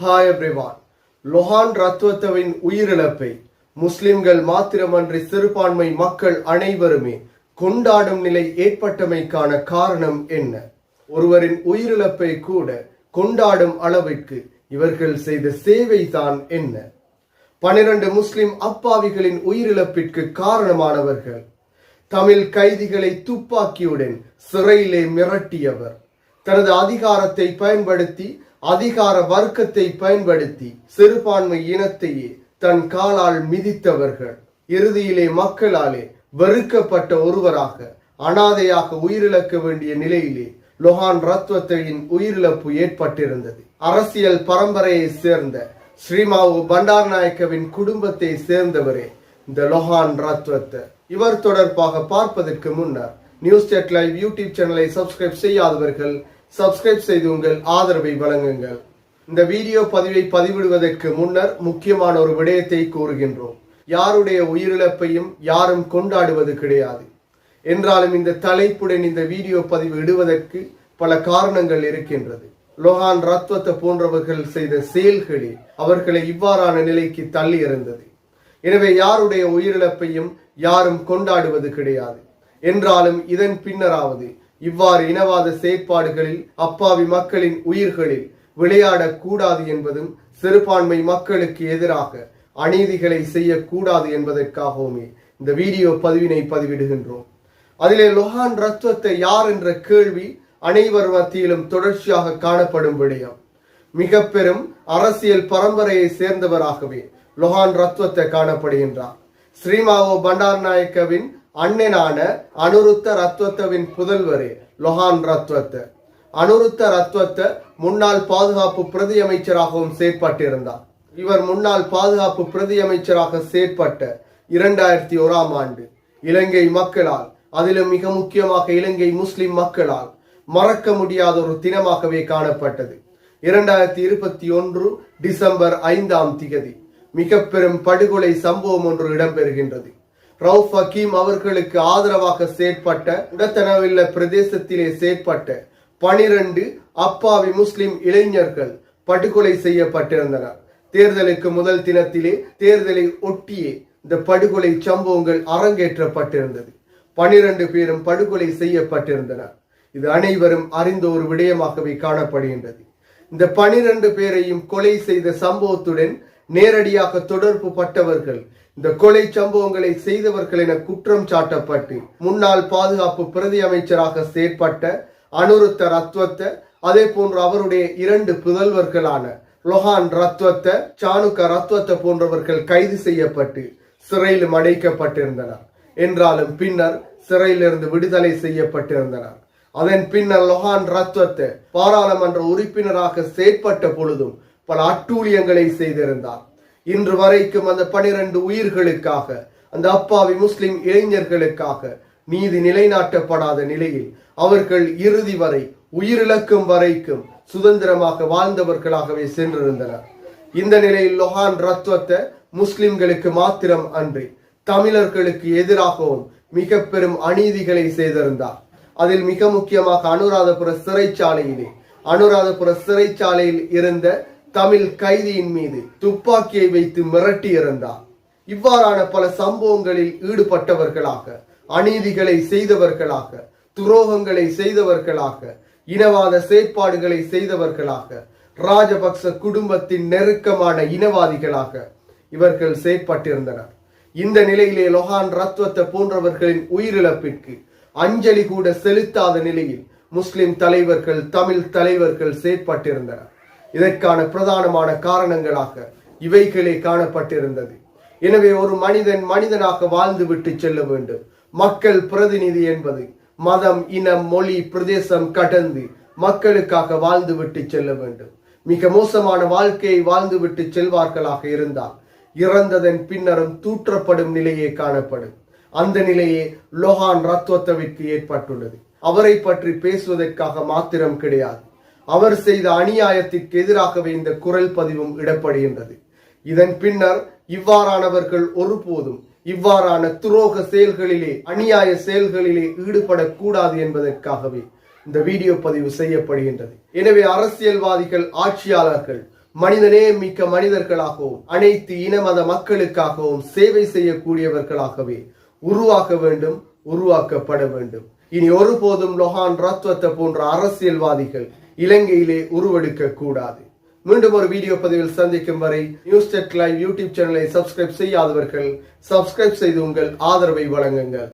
Hi everyone Lohan ரத்வத்தவின் உயிரிழப்பை முஸ்லிம்கள் மாத்திரமன்றி சிறுபான்மை மக்கள் அனைவருமே கொண்டாடும் நிலை ஏற்பட்டமைக்கான காரணம் என்ன ஒருவரின் உயிரிழப்பை கூட கொண்டாடும் அளவிற்கு இவர்கள் செய்த சேவை தான் என்ன பனிரண்டு முஸ்லிம் அப்பாவிகளின் உயிரிழப்பிற்கு காரணமானவர்கள் தமிழ் கைதிகளை துப்பாக்கியுடன் சிறையிலே மிரட்டியவர் தனது அதிகாரத்தை பயன்படுத்தி அதிகார வர்க்கத்தை பயன்படுத்தி சிறுபான்மை இனத்தையே தன் காலால் மிதித்தவர்கள். இறுதியிலே மக்களாலே வெறுக்கப்பட்ட ஒருவராக அனாதையாக உயிரிழக்க வேண்டிய நிலையிலே லொஹான் ரத்வத்தையின் உயிரிழப்பு ஏற்பட்டிருந்தது. அரசியல் பரம்பரையை சேர்ந்த ஸ்ரீமாவு பண்டார்நாயக்கவின் குடும்பத்தை சேர்ந்தவரே இந்த லொஹான் ரத்வத்த. இவர் தொடர்பாக பார்ப்பதற்கு முன்னர் நியூஸ் டெட் லைவ் யூடியூப் சேனலை சப்ஸ்கிரைப் செய்யாதவர்கள் சப்ஸ்கிரைப் செய்து உங்கள் ஆதரவை வழங்குங்கள். இந்த வீடியோ பதிவை பதிவிடுவதற்கு முன்னர் முக்கியமான ஒரு விடயத்தை கூறுகின்றோம். யாருடைய உயிரிழப்பையும் யாரும் கொண்டாடுவது கிடையாது. என்றாலும் இந்த தலைப்புடன் இந்த வீடியோ பதிவு இடுவதற்கு பல காரணங்கள் இருக்கின்றது. லோஹான் ரத்வத்தை போன்றவர்கள் செய்த செயல்களே அவர்களை இவ்வாறான நிலைக்கு தள்ளி இருந்தது எனவே யாருடைய உயிரிழப்பையும் யாரும் கொண்டாடுவது கிடையாது. என்றாலும் இதன் பின்னராவது இவ்வாறு இனவாத செயற்பாடுகளில் அப்பாவி மக்களின் உயிர்களில் விளையாடக்கூடாது என்பதும் சிறுபான்மை மக்களுக்கு எதிராக அநீதிகளை செய்யக்கூடாது என்பதற்காகவுமே இந்த வீடியோ பதிவினை பதிவிடுகின்றோம். அதிலே லொஹான் ரத்வத்தை யார் என்ற கேள்வி அனைவர் மத்தியிலும் தொடர்ச்சியாக காணப்படும் விடயம். மிக பெரும் அரசியல் பரம்பரையை சேர்ந்தவராகவே லொஹான் ரத்வத்தை காணப்படுகின்றார். ஸ்ரீமாவோ பண்டார் நாயக்கவின் அண்ணனான அனுருத்த ரத்வத்தவின் புதல்வரே லொஹான் ரத்வத்த. அனுருத்த ரத்வத்த முன்னாள் பாதுகாப்பு பிரதி அமைச்சராகவும் செயற்பட்டிருந்தார். இவர் முன்னாள் பாதுகாப்பு பிரதி அமைச்சராக செயற்பட்ட இரண்டாயிரத்தி ஓராம் ஆண்டு. இலங்கை மக்களால் அதிலும் மிக முக்கியமாக இலங்கை முஸ்லிம் மக்களால் மறக்க முடியாத ஒரு தினமாகவே காணப்பட்டது. இரண்டாயிரத்தி இருபத்தி ஒன்று டிசம்பர் ஐந்தாம் திகதி மிக பெரும் படுகொலை சம்பவம் ஒன்று இடம்பெறுகின்றது. ரவுஃப் ஹக்கீம் அவர்களுக்கு ஆதரவாக செயற்பட்ட உடத்தனவில்ல பிரதேசத்திலே செயற்பட்ட பனிரெண்டு அப்பாவி முஸ்லிம் இளைஞர்கள் படுகொலை செய்யப்பட்டிருந்தனர். தேர்தலுக்கு முதல் தினத்திலே தேர்தலை ஒட்டியே இந்த படுகொலை சம்பவங்கள் அரங்கேற்றப்பட்டிருந்தது. பனிரெண்டு பேரும் படுகொலை செய்யப்பட்டிருந்தனர். இது அனைவரும் அறிந்த ஒரு விடயமாகவே காணப்படுகின்றது. இந்த பனிரெண்டு பேரையும் கொலை செய்த சம்பவத்துடன் நேரடியாக தொடர்பு பட்டவர்கள் இந்த கொலை சம்பவங்களை செய்தவர்கள் என குற்றம் சாட்டப்பட்டு முன்னாள் பாதுகாப்பு பிரதி அமைச்சராக செயற்பட்ட அனுருத்த ரத்வத்த அதே போன்று அவருடைய இரண்டு புதல்வர்களான லொஹான் ரத்வத்த சாணுக்க ரத்வத்த போன்றவர்கள் கைது செய்யப்பட்டு சிறையிலும் அடைக்கப்பட்டிருந்தனர். என்றாலும் பின்னர் சிறையிலிருந்து விடுதலை செய்யப்பட்டிருந்தனர். அதன் பின்னர் லொஹான் ரத்வத்த பாராளுமன்ற உறுப்பினராக செயற்பட்ட பொழுதும் பல அட்டூழியங்களை செய்திருந்தார். இன்று வரைக்கும் அந்த பனிரெண்டு உயிர்களுக்காக அந்த அப்பாவி முஸ்லிம் இளைஞர்களுக்காக நீதி நிலைநாட்டப்படாத நிலையில் அவர்கள் இறுதி வரை உயிரிழக்கும் வரைக்கும் சுதந்திரமாக வாழ்ந்தவர்களாகவே சென்றிருந்தனர். இந்த நிலையில் லொஹான் ரத்வத்தை முஸ்லிம்களுக்கு மாத்திரம் அன்றி தமிழர்களுக்கு எதிராகவும் மிக பெரும் அநீதிகளை செய்திருந்தார். அதில் மிக முக்கியமாக அனுராதபுர சிறைச்சாலையிலே அனுராதபுர சிறைச்சாலையில் இருந்த தமிழ் கைதியின் மீது துப்பாக்கியை வைத்து மிரட்டி இருந்தார் இவ்வாறான பல சம்பவங்களில் ஈடுபட்டவர்களாக அநீதிகளை செய்தவர்களாக துரோகங்களை செய்தவர்களாக இனவாத செயற்பாடுகளை செய்தவர்களாக ராஜபக்ச குடும்பத்தின் நெருக்கமான இனவாதிகளாக இவர்கள் செயற்பட்டிருந்தனர். இந்த நிலையிலே லொஹான் ரத்வத்த போன்றவர்களின் உயிரிழப்பிற்கு அஞ்சலி கூட செலுத்தாத நிலையில் முஸ்லிம் தலைவர்கள் தமிழ் தலைவர்கள் செயற்பட்டிருந்தனர். இதற்கான பிரதானமான காரணங்களாக இவைகளே காணப்பட்டிருந்தது. எனவே ஒரு மனிதன் மனிதனாக வாழ்ந்துவிட்டு செல்ல வேண்டும். மக்கள் பிரதிநிதி என்பது மதம் இனம் மொழி பிரதேசம் கடந்து மக்களுக்காக வாழ்ந்துவிட்டு செல்ல வேண்டும். மிக மோசமான வாழ்க்கையை வாழ்ந்துவிட்டு செல்வார்களாக இருந்தால் இறந்ததன் பின்னரும் தூற்றப்படும் நிலையே காணப்படும். அந்த நிலையே லோஹான் ரத்வத்தவிற்கு ஏற்பட்டுள்ளது. அவரை பற்றி பேசுவதற்காக மாத்திரம் கிடையாது. அவர் செய்த அநியாயத்திற்கு எதிராகவே இந்த குரல் பதிவும் இடப்படுகின்றது. இதன் பின்னர் இவ்வாறானவர்கள் ஒருபோதும் இவ்வாறான துரோக செயல்களிலே அநியாய செயல்களிலே ஈடுபடக்கூடாது என்பதற்காகவே இந்த வீடியோ பதிவு செய்யப்படுகின்றது. எனவே அரசியல்வாதிகள் ஆட்சியாளர்கள் மனிதநேயம் மிக்க மனிதர்களாகவும் அனைத்து இன மத மக்களுக்காகவும் சேவை செய்யக்கூடியவர்களாகவே உருவாக்க வேண்டும் உருவாக்கப்பட வேண்டும். இனி ஒருபோதும் லொஹான் ரத்வத்தை போன்ற அரசியல்வாதிகள் இலங்கையிலே உருவெடுக்க கூடாது மீண்டும் ஒரு வீடியோ பதிவில் சந்திக்கும் வரை நியூஸ் டெட் லைவ் யூடியூப் சேனலை சப்ஸ்கிரைப் செய்யாதவர்கள் சப்ஸ்கிரைப் செய்து உங்கள் ஆதரவை வழங்குங்கள்.